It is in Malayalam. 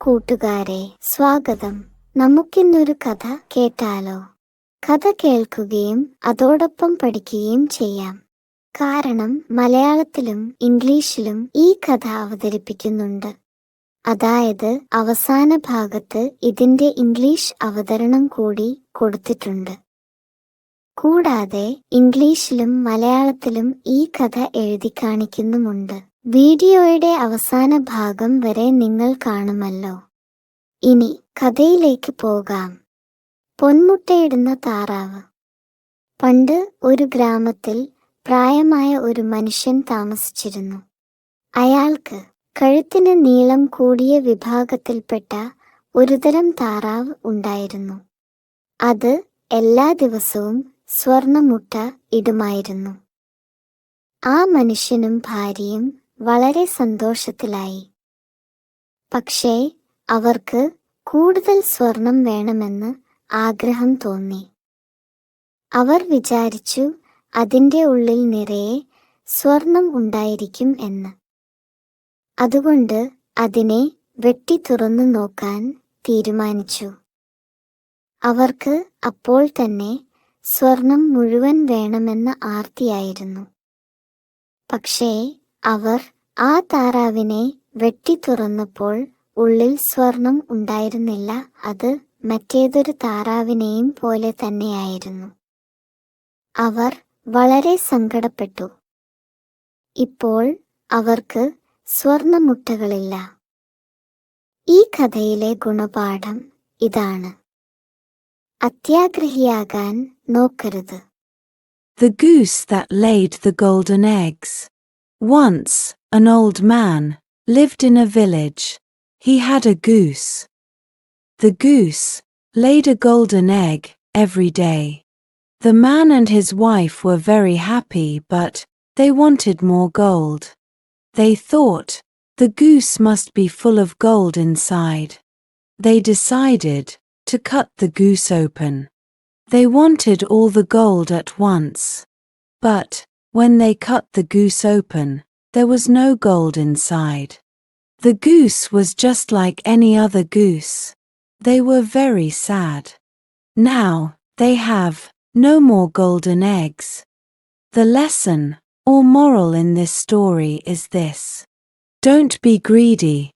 കൂട്ടുകാരെ സ്വാഗതം. നമുക്കിന്നൊരു കഥ കേട്ടാലോ? കഥ കേൾക്കുകയും അതോടൊപ്പം പഠിക്കുകയും ചെയ്യാം. കാരണം മലയാളത്തിലും ഇംഗ്ലീഷിലും ഈ കഥ അവതരിപ്പിക്കുന്നുണ്ട്. അതായത് അവസാന ഭാഗത്ത് ഇതിന്റെ ഇംഗ്ലീഷ് അവതരണം കൂടി കൊടുത്തിട്ടുണ്ട്. കൂടാതെ ഇംഗ്ലീഷിലും മലയാളത്തിലും ഈ കഥ എഴുതി കാണിക്കുന്നുമുണ്ട്. വീഡിയോയുടെ അവസാന ഭാഗം വരെ നിങ്ങൾ കാണുമല്ലോ. ഇനി കഥയിലേക്ക് പോകാം. പൊന്മുട്ടയിടുന്ന താറാവ്. പണ്ട് ഒരു ഗ്രാമത്തിൽ പ്രായമായ ഒരു മനുഷ്യൻ താമസിച്ചിരുന്നു. അയാൾക്ക് കഴുത്തിന് നീളം കൂടിയ വിഭാഗത്തിൽപ്പെട്ട ഒരുതരം താറാവ് ഉണ്ടായിരുന്നു. അത് എല്ലാ ദിവസവും സ്വർണമുട്ട ഇടുമായിരുന്നു. ആ മനുഷ്യനും ഭാര്യയും വളരെ സന്തോഷത്തിലായി. പക്ഷേ അവർക്ക് കൂടുതൽ സ്വർണം വേണമെന്ന് ആഗ്രഹം തോന്നി. അവർ വിചാരിച്ചു അതിന്റെ ഉള്ളിൽ നിറയെ സ്വർണം ഉണ്ടായിരിക്കും എന്ന്. അതുകൊണ്ട് അതിനെ വെട്ടി തുറന്നു നോക്കാൻ തീരുമാനിച്ചു. അവർക്ക് അപ്പോൾ തന്നെ സ്വർണം മുഴുവൻ വേണമെന്ന ആർത്തിയായിരുന്നു. പക്ഷേ അവർ ആ താറാവിനെ വെട്ടി തുറന്നപ്പോൾ ഉള്ളിൽ സ്വർണം ഉണ്ടായിരുന്നില്ല അത് മറ്റേതൊരു താറാവിനെയും പോലെ തന്നെയായിരുന്നു. അവർ വളരെ സങ്കടപ്പെട്ടു. ഇപ്പോൾ അവർക്ക് സ്വർണമുട്ടകളില്ല. ഈ കഥയിലെ ഗുണപാഠം ഇതാണ്. അത്യാഗ്രഹിയാകാൻ നോക്കരുത് The goose that laid the golden eggs. Once, an old man lived in a village. He had a goose. The goose laid a golden egg every day. The man and his wife were very happy, but they wanted more gold. They thought the goose must be full of gold inside. They decided to cut the goose open. They wanted all the gold at once. But, when they cut the goose open, there was no gold inside. The goose was just like any other goose. They were very sad. Now, they have no more golden eggs. The lesson, or moral in this story is this. Don't be greedy,